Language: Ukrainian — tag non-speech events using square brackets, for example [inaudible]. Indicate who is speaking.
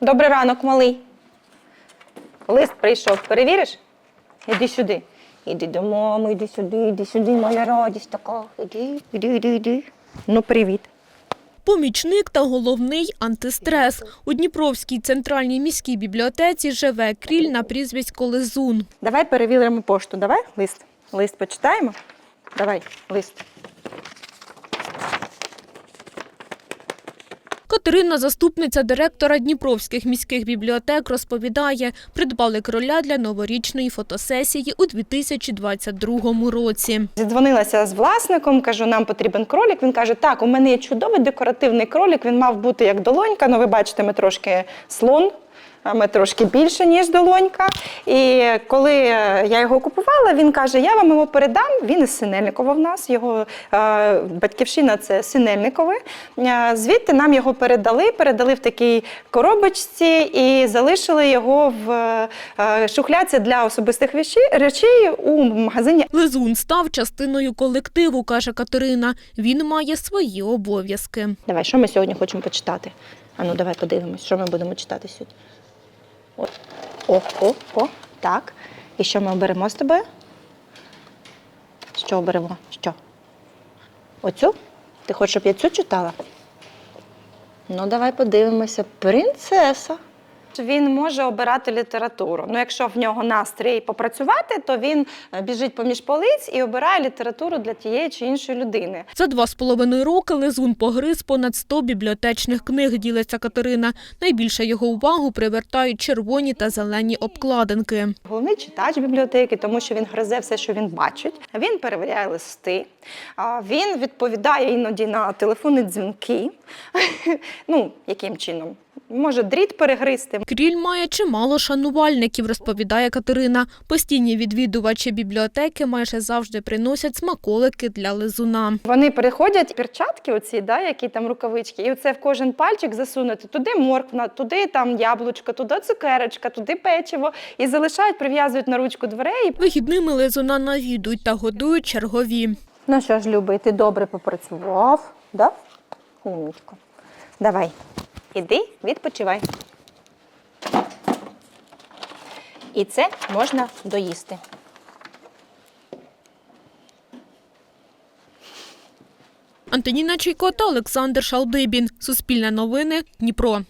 Speaker 1: Добрий ранок, малий. Лист прийшов, перевіриш? Іди сюди. Іди до мами, іди сюди, іди сюди, моя радість така. Іди, іди, іди, іди. Ну, привіт.
Speaker 2: Помічник та головний антистрес. У Дніпровській центральній міській бібліотеці живе кріль на прізвисько Лизун.
Speaker 1: Давай перевіримо пошту. Давай лист. Лист почитаємо. Давай, лист.
Speaker 2: Катерина, заступниця директора Дніпровських міських бібліотек, розповідає, придбали кроля для новорічної фотосесії у 2022 році.
Speaker 1: Зідзвонилася з власником, кажу, нам потрібен кролик. Він каже, так, у мене є чудовий декоративний кролик, він мав бути як долонька, ну ви бачите, ми трошки слон. А Ми трошки більше, ніж долонька. І коли е, я його купувала, він каже: Я вам його передам. Він із Синельникова в нас. Його е, батьківщина це Синельникове. Е, звідти нам його передали, передали в такій коробочці і залишили його в е, шухляці для особистих речей, речей у магазині
Speaker 2: Лизун став частиною колективу, каже Катерина. Він має свої обов'язки.
Speaker 1: Давай, що ми сьогодні хочемо почитати? А ну давай подивимось, що ми будемо читати сьогодні. О, о, о, так. І що ми оберемо з тобою? Що оберемо? Що? Оцю? Ти хочеш, щоб я цю читала? Ну, давай подивимося. Принцеса. Він може обирати літературу. Ну, якщо в нього настрій попрацювати, то він е, біжить поміж полиць і обирає літературу для тієї чи іншої людини.
Speaker 2: За два з половиною роки Лизун погриз понад 100 бібліотечних книг, ділиться Катерина. Найбільше його увагу привертають червоні та зелені обкладинки.
Speaker 1: Головний читач бібліотеки, тому що він гризе все, що він бачить. Він перевіряє листи, він відповідає іноді на телефонні дзвінки. [laughs] ну, яким чином? Може дріт перегризти.
Speaker 2: Кріль має чимало шанувальників, розповідає Катерина. Постійні відвідувачі бібліотеки майже завжди приносять смаколики для лизуна.
Speaker 1: Вони переходять перчатки, оці, да, які там рукавички, і оце в кожен пальчик засунути. Туди морква, туди там яблучко, туди цукерочка, туди печиво. І залишають, прив'язують на ручку дверей.
Speaker 2: Вихідними лизуна навідують та годують чергові.
Speaker 1: Ну що ж, Любий, ти добре попрацював, да? Умничко. Давай, іди, відпочивай. І це можна доїсти.
Speaker 2: Антоніна Чайко та Олександр Шалдибін. Суспільне новини. Дніпро.